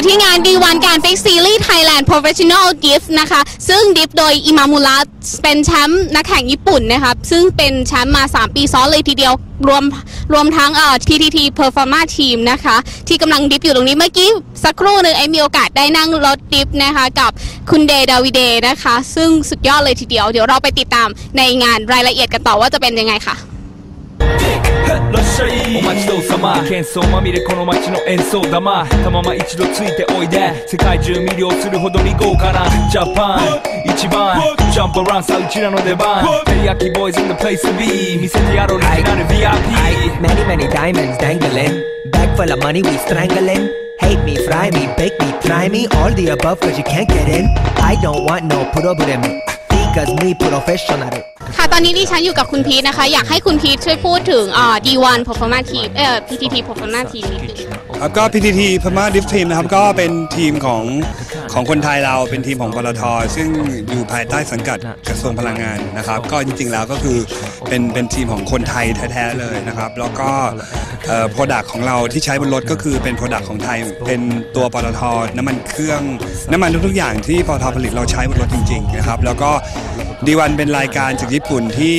อยู่ที่งาน D1 การฟิกซีรีส์ Thailand Professional Gift นะคะ ซึ่งดิฟโดยอิมามุระเป็นแชมป์นักแข่งญี่ปุ่นนะคะซึ่งเป็นแชมป์มา 3 ปีซ้อนเลยทีเดียว รวมรวมทั้งเอ่อ TTT Performa Team นะคะ ที่กำลังดิฟอยู่ตรงนี้เมื่อกี้ สักครู่หนึ่งไอมีโอกาสได้นั่งรถดิฟนะคะ กับคุณเดดาวิเดนะคะ ซึ่งสุดยอดเลยทีเดียว เดี๋ยวเราไปติดตามในงานรายละเอียดกันต่อว่าจะเป็นยังไงค่ะ らっしゃいお待ちどうさま喧騒まみれこの街の演奏玉たまま一度ついておいで世界中魅了するほどに豪華なジャパン一番ジャンプランさうちらの出番テリヤキボーイズ in the place to be 見せてやろうオリジナル VIP Many, many diamonds dangling. Bag full of money, we strangling. Hate me, fry me, bake me, try me. All the above, cause you can't get in. I don't want no problem. Because me professional. ค่ะ ตอนนี้ดิฉันอยู่กับคุณพีทนะคะ อยากให้คุณพีทช่วยพูดถึงอ่า D1 Performa Team เอ่อ PTT Performa Team นิดนึง ครับก็ PTT พม่าดิฟทีมนะครับ ก็เป็นทีมของ ของคนไทยเราเป็นทีมของปตทซึ่งอยู่ภายใต้สังกัดกระทรวงพลังงานนะครับ ก็จริงๆแล้วก็คือเป็นเป็นทีมของคนไทยแท้ๆเลยนะครับ แล้วก็โปรดักของเราที่ใช้บนรถก็คือเป็นโปรดักของไทย เป็นตัวปตทน้ำมันเครื่อง น้ำมันทุกๆอย่างที่ปตทผลิตเราใช้บนรถจริงๆนะครับ แล้วก็ดีวันเป็นรายการจากญี่ปุ่นที่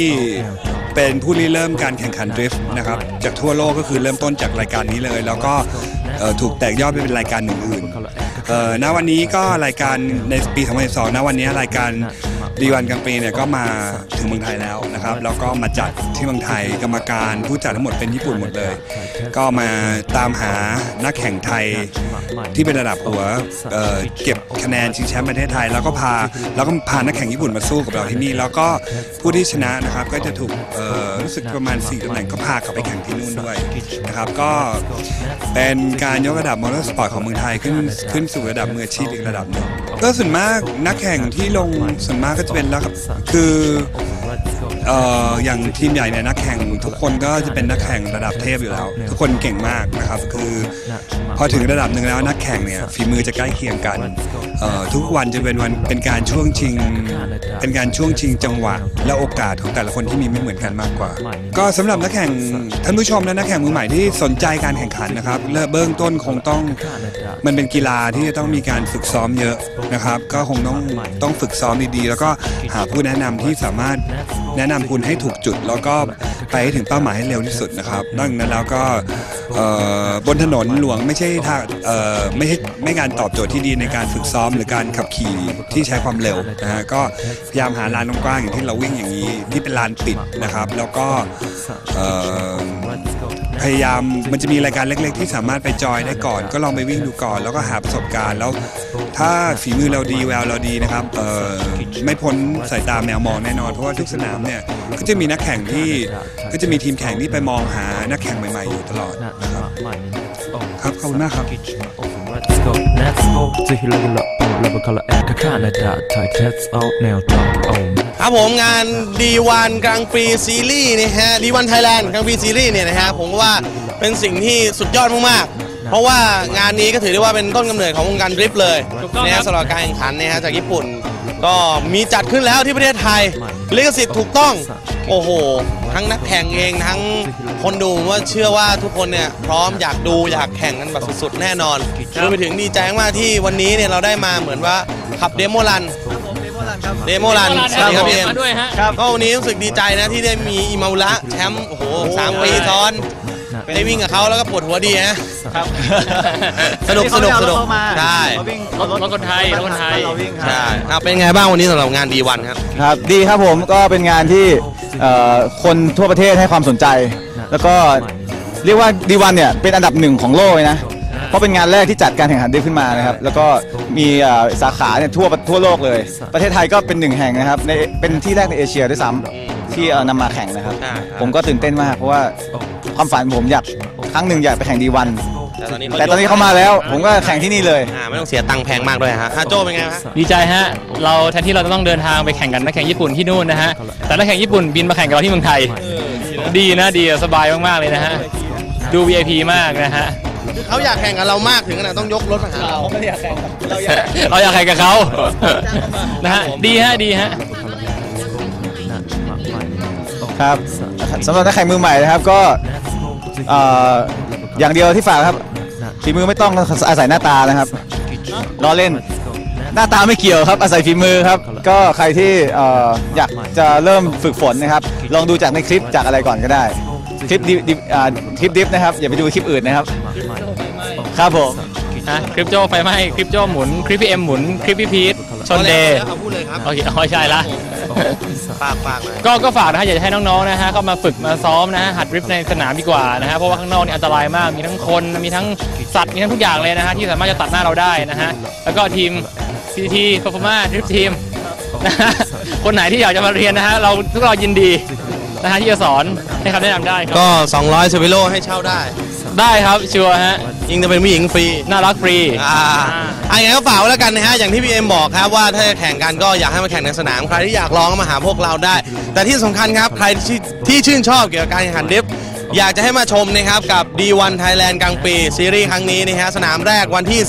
เป็นผู้ริเริ่มการแข่งขันดริฟต์นะครับจากทั่วโลกก็คือเริ่มต้นจากรายการนี้เลย แล้วก็ถูกแตกยอดไปเป็นรายการอื่นๆเณวันนี้ก็รายการในปี 2012ณวันนี้รายการ ดีวันกลางปีเนี่ยก็มาถึงเมืองไทยแล้วนะครับ แล้วก็มาจัดที่เมืองไทยกรรมการผู้จัดทั้งหมดเป็นญี่ปุ่นหมดเลย ก็มาตามหานักแข่งไทยที่เป็นระดับหัวเอ่อเก็บคะแนนชิงแชมป์ประเทศไทย แล้วก็พาแล้วก็พานักแข่งญี่ปุ่นมาสู้กับเราที่นี่ แล้วก็ผู้ที่ชนะนะครับก็จะถูกเอ่อรู้สึกประมาณ4ตำแหน่งก็พากลับไปแข่งที่นู่นด้วยนะครับก็เป็นการยกระดับมอเตอร์สปอร์ตของเมืองไทยขึ้นขึ้นสู่ระดับมืออาชีพอีกระดับหนึ่ง ก็ส่วนมากนักแข่งที่ลงส่วนมากก็จะเป็นแล้วคือ เอ่ออย่างทีมใหญ่เนี่ยนักแข่งทุกคนก็จะเป็นนักแข่งระดับเทพอยู่แล้ว ทุกคนเก่งมากนะครับคือพอถึงระดับหนึ่งแล้วนักแข่งเนี่ยฝีมือจะใกล้เคียงกันเอ่อทุกวันจะเป็นวันเป็นการช่วงชิง เป็นการช่วงชิงจังหวะ และโอกาสของแต่ละคนที่มีไม่เหมือนกันมากกว่า ก็สำหรับนักแข่งท่านผู้ชมและนักแข่งมือใหม่ที่สนใจการแข่งขันนะครับเริ่มเบื้องต้นคงต้องมันเป็นกีฬาที่จะต้องมีการฝึกซ้อมเยอะนะครับ ก็คงต้องต้องฝึกซ้อมดีๆ แล้วก็หาผู้แนะนำที่สามารถแนะนำคุณให้ถูกจุด แล้วก็ไปให้ถึงเป้าหมายให้เร็วที่สุดนะครับดังนั้นแล้วก็บนถนนหลวงไม่ใช่ทางไม่ใช่ไม่การตอบโจทย์ที่ดีในการฝึกซ้อมหรือการขับขี่ที่ใช้ความเร็วนะฮะก็พยายามหาลานกว้างอย่างที่เราวิ่งอย่างนี้ที่เป็นลานปิดนะครับ แล้วก็ พยายามมันจะมีรายการเล็ก ๆ ที่สามารถไปจอยได้ก่อน ก็ลองไปวิ่งดูก่อน แล้วก็หาประสบการณ์แล้ว ถ้าฝีมือเราดีแววเราดีนะครับเออไม่พ้นสายตาแมวมองแน่นอน เพราะว่าทุกสนามเนี่ยก็จะมีนักแข่งที่ก็จะมีทีมแข่งที่ไปมองหานักแข่งใหม่ ๆ อยู่ตลอดนะครับ ครับขอบคุณมากครับ Let's go Let's go จะฮิลาฮิลาโอลาบคาลาแอร์คาคานาดาไทย Let's out แนวทางโอมครับผมงาน D1 กลางปีซีรีส์นะฮะ D1 Thailand กลางปีซีรีส์เนี่ยนะฮะผมว่าเป็นสิ่งที่สุดยอดมากๆ เพราะว่างานนี้ก็ถือได้ว่าเป็นต้นกำเนิดของวงการดริฟต์เลยนะฮะสำหรับการแข่งขันนะฮะจากญี่ปุ่น ก็มีจัดขึ้นแล้วที่ประเทศไทยลิขสิทธิ์ถูกต้อง โอ้โห ทั้งนักแข่งเองทั้งคนดูผมว่าเชื่อว่าทุกคนเนี่ยพร้อมอยากดูอยากแข่งกันแบบสุดๆ แน่นอนรวมไปถึงดีใจมากๆที่วันนี้เนี่ยเราได้มาเหมือนว่าขับเดโมรันเดโมรันสวัสดีครับพี่เอ็มครับก็วันนี้รู้สึกดีใจนะที่ได้มีอิมาอุระแชมป์โอ้โหสามปีซ้อนได้วิ่งกับเขาแล้วก็ปวดหัวดีนะครับสนุกสนุกสนุกใช่รถรถคนไทยรถคนไทยใช่อะเป็นไงบ้างวันนี้สำหรับงานดีวันครับครับ ดีครับผมก็เป็นงานที่ เอ่อคนทั่วประเทศให้ความสนใจ แล้วก็เรียกว่าดีวันเนี่ยเป็นอันดับหนึ่งของโลกเลยนะ เพราะเป็นงานแรกที่จัดการแข่งขันได้ขึ้นมานะครับ แล้วก็มีเอ่อสาขาเนี่ยทั่วทั่วโลกเลย ประเทศไทยก็เป็นหนึ่งแห่งนะครับในเป็นที่แรกในเอเชียด้วยซ้ำที่เอ่อนำมาแข่งนะครับใช่ครับ ผมก็ตื่นเต้นมากเพราะว่าความฝันผมอยากครั้งหนึ่งอยากไปแข่งดีวัน แต่ตอนนี้แต่ตอนนี้เขามาแล้ว ผมก็แข่งที่นี่เลยอ่าไม่ต้องเสียตังค์แพงมากด้วยฮะอะโจเป็นไงฮะดีใจฮะ เราแทนที่เราจะต้องเดินทางไปแข่งกันนักแข่งญี่ปุ่นที่นู่นนะฮะ แต่นักแข่งญี่ปุ่นบินมาแข่งกับเราที่เมืองไทย ดีนะดีอะสบายมากๆเลยนะฮะ ดู VIP มากนะฮะ คือเขาอยากแข่งกับเรามากถึงขนาดต้องยกรถมาหาเราไม่อยากแข่งเราอยากเราอยากแข่งกับเขานะฮะ ดีฮะดีฮะครับสำหรับนักแข่งมือใหม่นะครับก็เอ่ออย่างเดียวที่ฝากครับ ฝีมือไม่ต้องอาศัยหน้าตานะครับล้อเล่น หน้าตาไม่เกี่ยวครับ อาศัยฝีมือครับ ก็ใครที่เอ่ออยากจะเริ่มฝึกฝนนะครับ ลองดูจากในคลิปจากอะไรก่อนก็ได้ คลิปดิดิอ่าคลิปดิฟนะครับ อย่าไปดูคลิปอื่นนะครับ ครับผมฮะคลิปโจไฟไหม้คลิปโจหมุน คลิปพี่เอ็มหมุน คลิปพี่พีทชนเดย์เอาพูดเลยครับโอเคอ๋อใช่ละ ฝากฝากเลยก็ก็ฝากนะฮะอยากจะให้น้องๆนะฮะเข้ามาฝึกมาซ้อมนะฮะหัดดริฟต์ในสนามดีกว่านะฮะเพราะว่าข้างนอกนี่อันตรายมากมีทั้งคนมีทั้งสัตว์มีทั้งทุกอย่างเลยนะฮะที่สามารถจะตัดหน้าเราได้นะฮะแล้วก็ทีม CT Performa Drift Team นะฮะคนไหนที่อยากจะมาเรียนนะฮะเราทุกเรายินดีนะฮะที่จะสอนให้คำแนะนำได้ครับ ก็ 200สวิโลให้เช่าได้ ได้ครับชัวร์ฮะยิ่งจะเป็นผู้หญิงฟรี น่ารักฟรีอ่าอะอย่างไรก็ฝากไว้แล้วกันนะฮะ อย่างที่พี่เอ็มบอกครับว่าถ้าจะแข่งกันก็อยากให้มาแข่งในสนาม ใครที่อยากลองก็มาหาพวกเราได้ แต่ที่สำคัญครับ ใครที่ที่ชื่นชอบเกี่ยวกับการแข่งขันดริฟต์อยากจะให้มาชมนะครับ กับ D1 Thailand กลางปี ซีรีส์ครั้งนี้นะฮะ สนามแรกวันที่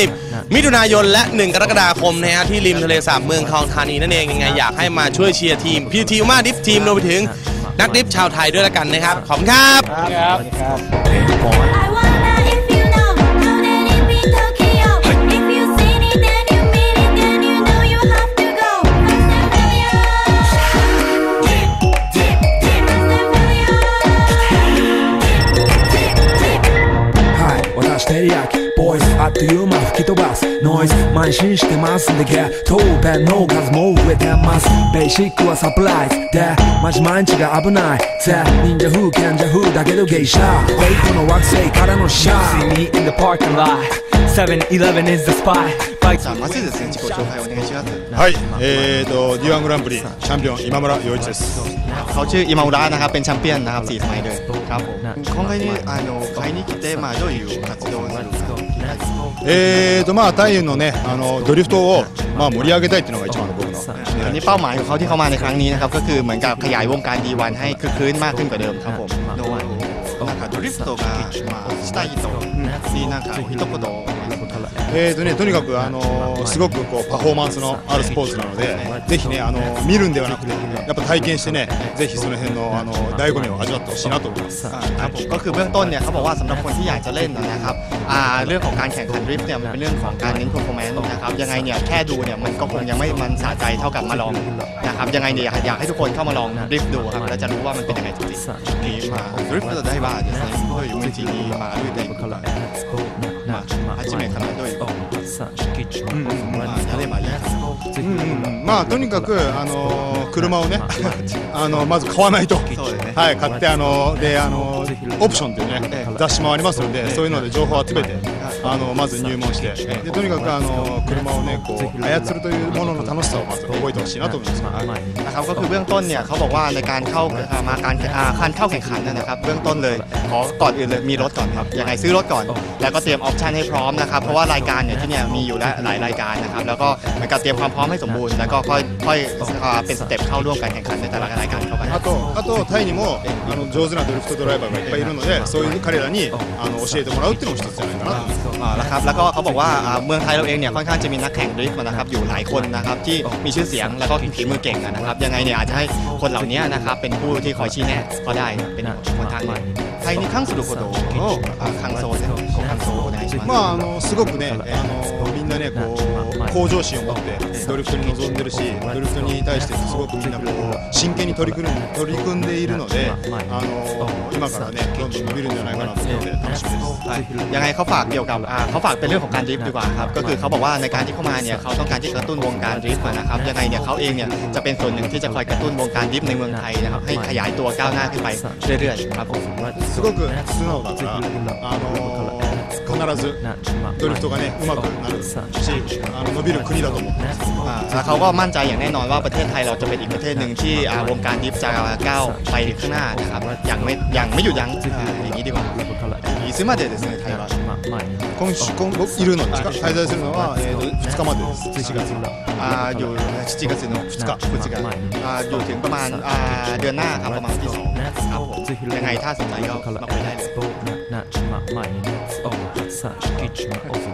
30 มิถุนายนและ 1 กรกฎาคมนะฮะที่ริมทะเลสาบเมืองทองธานีนั่นเองยังไงอยากให้มาช่วยเชียร์ทีมพีทีมาดิฟทีมรวมไปถึงนักดริฟต์ชาวไทยด้วยละกันนะครับขอบคุณครับ ครับ on. 焼きボイスあっという間吹き飛ばすノイズ慢心してますんでゲットペンの数も増えてますベーシックはサプライズでマジ毎日が危ないぜ忍者風賢者風だけど芸者フェイクの惑星からのシャー See me in the parking lot 7-Eleven is the spot バイクさあまずですね自己紹介お願いしますはい、えーと D1 グランプリチャンピオン今村洋一です。 เขาชื่ออิมาอุระนะครับเป็นแชมเปี้ยนนะครับสี่สมัยเลยครับผม 今回にあの買いに来てまあどういう活動をするかえーとまあタイのねあのドリフトをまあ盛り上げたいっていうのが一番の僕の。 อันนี้เป้าหมายของเขาที่เขามาในครั้งนี้นะครับก็คือเหมือนกับขยายวงการ D1 ให้คึกคืนมากขึ้นกว่าเดิมครับผมなんかドリフトがまあしたい人 になんか一言えーとねとにかくあのすごくこうパフォーマンスのあるスポーツなので、ぜひねあの見るんではなくてやっぱ体験してねぜひその辺のあの醍醐味を味わってほしいなと思います。 ครับผมก็คือเบื้องต้นเนี่ยเขาบอกว่าสำหรับคนที่อยากจะเล่นนะครับอ่าเรื่องของการแข่งขันดริฟต์เนี่ยมันเป็นเรื่องของการเน้น performance นะครับยังไงเนี่ยแค่ดูเนี่ยมันก็คงยังไม่มันสะใจเท่ากับมาลองนะครับยังไงเนี่ยอยากให้ทุกคนเข้ามาลองดริฟต์ดูครับแล้วจะรู้ว่ามันเป็นยังไงจริงๆนี่มาドリフトのダイバーですねすごい無知にまあ歩いていく まあ初めからどういうまあやればいいかなうんうんまあとにかくあの車をねあのまず買わないと、そうですねはい買ってあのであのオプションっていうね雑誌もありますのでそういうので情報を集めてあのまず入門してでとにかくあの車をねこう操るというものの楽しさをまず覚えてほしいなと思います。 นะครับก็คือเบื้องต้นเนี่ยเขาบอกว่าในการเข้าอ่ามาการอ่าการเข้าแข่งขันเนยนะครับเบื้องต้นเลยขอก่อนอื่นเลยมีรถก่อนครับยังไงซื้อรถก่อน แล้วก็เตรียมออปชันให้พร้อมนะครับเพราะว่ารายการเนี่ยที่เนี่ยมีอยู่แล้วหลายรายการนะครับแล้วก็เหมือนกับเตรียมความพร้อมให้สมบูรณ์แล้วก็ค่อยค่อยอ่าเป็นสเต็ปเข้าร่วมการแข่งขันในแต่ละรายการเข้าไป あとあとタイにもあの上手なドリフトドライバーがいっぱいいるのでそういう彼らにあの教えてもらうっていうのも一つじゃないかなと思います。 います อ่าแล้วครับแล้วก็เขาบอกว่าอ่าเมืองไทยเราเองเนี่ยค่อนข้างจะมีนักแข่งดริฟต์นะครับอยู่หลายคนนะครับที่มีชื่อเสียงแล้วก็ฝีมือเก่งนะครับยังไงเนี่ยอาจจะให้คนเหล่านี้นะครับเป็นผู้ที่คอยชี้แนะก็ได้เป็นคนทางไทยに関することをあ感想でご感想をお願いします。まああのすごくねあのみんなねこう 向上心を持ってドリフトに臨んでるしドリフトに対してすごくみんなこう真剣に取り組ん取り組んでいるのであの今からねどんどん伸びるんじゃないかなと思うので楽しみです。 ยังไงเขาฝากเกี่ยวกับอ่าเขาฝากเป็นเรื่องของการดริฟต์ดีกว่าครับก็คือเขาบอกว่าในการที่เข้ามาเนี่ยเขาต้องการที่จะกระตุ้นวงการดริฟต์นะครับยังไงเนี่ยเขาเองเนี่ยจะเป็นส่วนหนึ่งที่จะคอยกระตุ้นวงการดริฟต์ในเมืองไทยนะครับให้ขยายตัวก้าวหน้าขึ้นไปเรื่อยๆครับผม すごく素直だからあの 必ずドリフトがねうまくなるしあの伸びる国だと思ってます。 อ่าแล้วเขาก็มั่นใจอย่างแน่นอนว่าประเทศไทยเราจะเป็นอีกประเทศหนึ่งที่อ่าวงการดริฟต์จะก้าวไปข้างหน้านะครับอย่างไม่อย่างไม่หยุดยั้งอ่าอย่างนี้ดีกว่าいつまでですねタイは今週今僕いるのに滞在するのは、えー、と2日までです7月 อ่าอยู่7月の2日2日อ่าอยู่ถึงประมาณอ่าเดือนหน้าครับประมาณวันที่สองครับผมยังไงถ้าสนใจก็มาคุยได้เลย Naćma such ołka, of kićma, ozu,